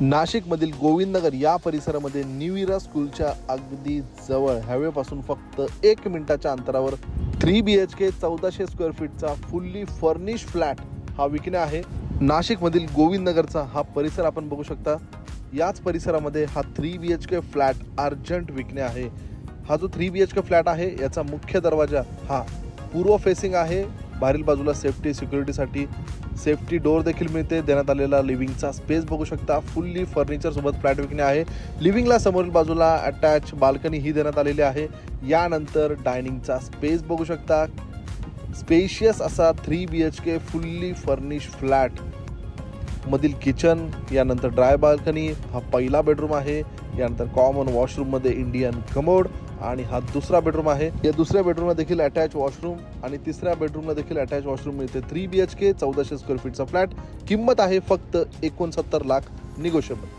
नाशिकमधील गोविंदनगर या परिसरामध्ये न्यू इरा स्कूलच्या अगदी जवळ हायवेपासून फक्त एक मिनिटाच्या अंतरावर थ्री बी एच के चौदाशे स्क्वेअर फीटचा फुल्ली फर्निश फ्लॅट हा विकणे आहे. नाशिकमधील गोविंदनगरचा हा परिसर आपण बघू शकता. याच परिसरामध्ये हा three B H K flat urgent विकणे आहे. हा जो three B H K flat आहे याचा मुख्य दरवाजा हा पूर्व फेसिंग आहे. बाहेरील बाजूला सेफ्टी सिक्युरिटीसाठी सेफ्टी डोअर देखील मिळते देण्यात आलेला लिव्हिंगचा स्पेस बघू शकता. फुल्ली फर्निचरसोबत फ्लॅट विकणे आहे. लिव्हिंगला समोरील बाजूला अटॅच बाल्कनी ही देण्यात आलेली आहे. यानंतर डायनिंगचा स्पेस बघू शकता. स्पेशियस असा three B H K fully furnish flat मधील किचन यानंतर ड्राय बाल्कनी हा पहिला बेडरूम आहे. यानंतर कॉमन वॉशरूममध्ये इंडियन कमोड आणि हा दुसरा बेडरूम आहे. या दुसऱ्या बेडरूमला देखील अटॅच वॉशरूम आणि तिसऱ्या बेडरूमला देखील अटॅच वॉशरूम मिळते. थ्री बी एच के चौदाशे स्क्वेअर फीटचा फ्लॅट किंमत आहे फक्त एकोणसत्तर लाख निगोशिएबल